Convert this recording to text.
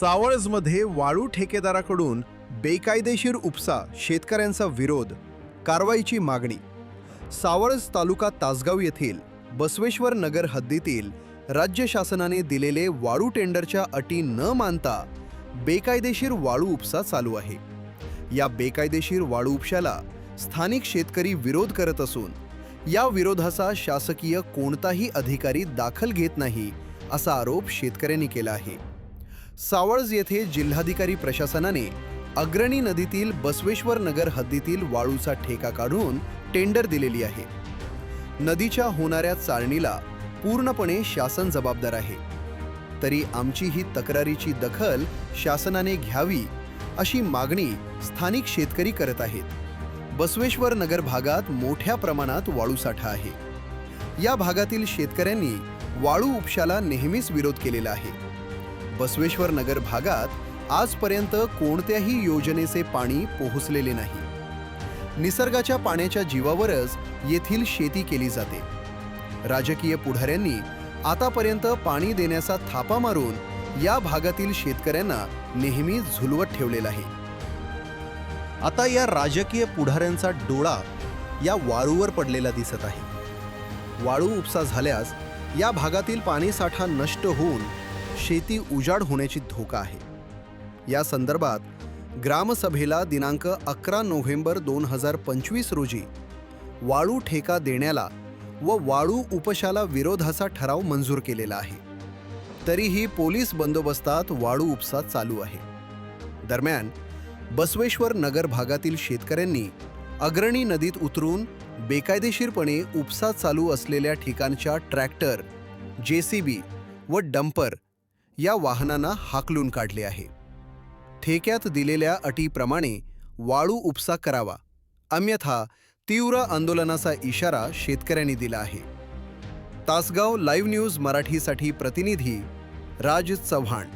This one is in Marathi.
सावळजमध्ये वाळू ठेकेदाराकडून बेकायदेशीर उपसा शेतकऱ्यांचा विरोध कारवाईची मागणी. सावळज तालुका तासगाव येथील बसवेश्वर नगर हद्दीतील राज्य शासनाने दिलेले वाळू टेंडरच्या अटी न मानता बेकायदेशीर वाळू उपसा चालू आहे. या बेकायदेशीर वाळू उपशाला स्थानिक शेतकरी विरोध करत असून या विरोधाचा शासकीय कोणताही अधिकारी दाखल घेत नाही असा आरोप शेतकऱ्यांनी केला आहे. सावळज येथे जिल्हाधिकारी प्रशासनाने अग्रणी नदीतील बसवेश्वर नगर हद्दीतील वाळूचा ठेका काढून टेंडर दिलेली आहे. नदीच्या होणाऱ्या चाळणीला पूर्णपणे शासन जबाबदार आहे. तरी आमची ही तक्रारीची दखल शासनाने घ्यावी अशी मागणी स्थानिक शेतकरी करत आहेत. बसवेश्वर नगर भागात मोठ्या प्रमाणात वाळू साठा आहे. या भागातील शेतकऱ्यांनी वाळू उपशाला नेहमीच विरोध केलेला आहे. बसवेश्वर नगर भागात आजपर्यंत कोणत्याही योजनेचे पाणी पोहोचलेले नाही. निसर्गाच्या पाण्याच्या जीवावरच येथील शेती केली जाते. राजकीय पुढाऱ्यांनी आतापर्यंत पाणी देण्याचा थापा मारून या भागातील शेतकऱ्यांना नेहमी झुलवत ठेवलेला आहे. आता या राजकीय पुढाऱ्यांचा डोळा या वाळूवर पडलेला दिसत आहे. वाळू उपसा झाल्यास या भागातील पाणीसाठा नष्ट होऊन शेती उजाड होण्याची धोका आहे. या संदर्भात ग्रामसभेला दिनांक अकरा नोव्हेंबर दोन हजार पंचवीस रोजी वाळू ठेका देण्याला व वाळू उपशाला विरोधाचा ठराव मंजूर केलेला आहे. तरीही पोलीस बंदोबस्तात वाळू उपसा चालू आहे. दरम्यान बसवेश्वर नगर भागातील शेतकऱ्यांनी अग्रणी नदीत उतरून बेकायदेशीरपणे उपसा चालू असलेल्या ठिकाणच्या ट्रॅक्टर जेसीबी व डंपर या वाहनांना हाकलून काढले आहे. ठेक्यात दिलेल्या अटीप्रमाणे वाळू उपसा करावा अन्यथा तीव्र आंदोलनाचा इशारा शेतकऱ्यांनी दिला आहे. तासगाव लाईव्ह न्यूज मराठीसाठी प्रतिनिधी राज चव्हाण